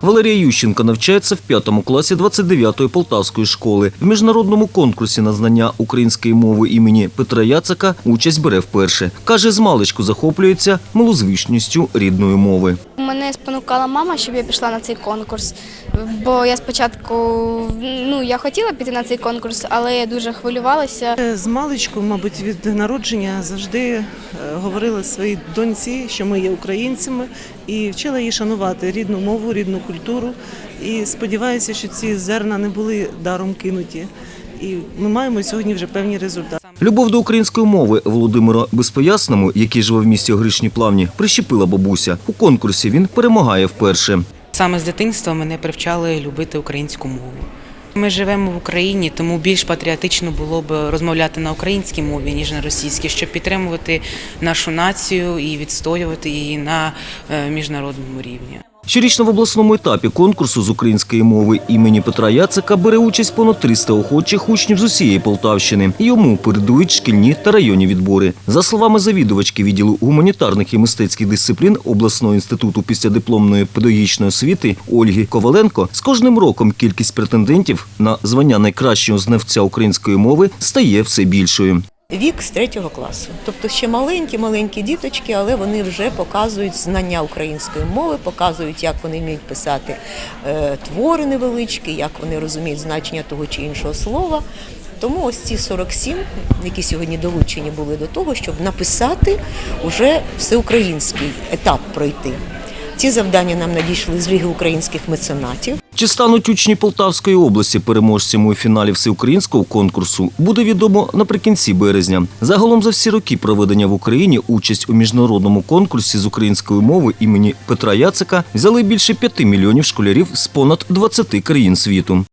Валерія Ющенко навчається в п'ятому класі 29-ї Полтавської школи. В міжнародному конкурсі на знання української мови імені Петра Яцика участь бере вперше. Каже, з маличку захоплюється милозвучністю рідної мови. Мене спонукала мама, щоб я пішла на цей конкурс. Бо я спочатку ну я хотіла піти на цей конкурс, але я дуже хвилювалася. З маличку, мабуть, від народження завжди е, говорила своїй доньці, що ми є українцями, і вчила її шанувати рідну мову, рідну культуру. І сподіваюся, що ці зерна не були даром кинуті. І ми маємо сьогодні вже певні результати. Любов до української мови Володимира Безпоясному, який живе в місті Гришні Плавні, прищепила бабуся. У конкурсі він перемагає вперше. Саме з дитинства мене привчали любити українську мову. Ми живемо в Україні, тому більш патріотично було б розмовляти на українській мові, ніж на російській, щоб підтримувати нашу націю і відстоювати її на е, міжнародному рівні. Щорічно в обласному етапі конкурсу з української мови імені Петра Яцика бере участь понад 300 охочих учнів з усієї Полтавщини. Йому передують шкільні та районні відбори. За словами завідувачки відділу гуманітарних і мистецьких дисциплін обласного інституту післядипломної педагогічної освіти Ольги Коваленко, з кожним роком кількість претендентів на звання найкращого знавця української мови стає все більшою. Вік з третього класу, тобто ще маленькі, маленькі діточки, але вони вже показують знання української мови, показують, як вони вміють писати е, твори невеличкі, як вони розуміють значення того чи іншого слова. Тому ось ці 47, які сьогодні долучені були до того, щоб написати уже всеукраїнський етап пройти. Ці завдання нам надійшли з Ліги українських меценатів. Чи стануть учні Полтавської області переможцями у фіналі всеукраїнського конкурсу, буде відомо наприкінці березня. Загалом за всі роки проведення в Україні участь у міжнародному конкурсі з української мови імені Петра Яцика взяли більше 5 мільйонів школярів з понад 20 країн світу.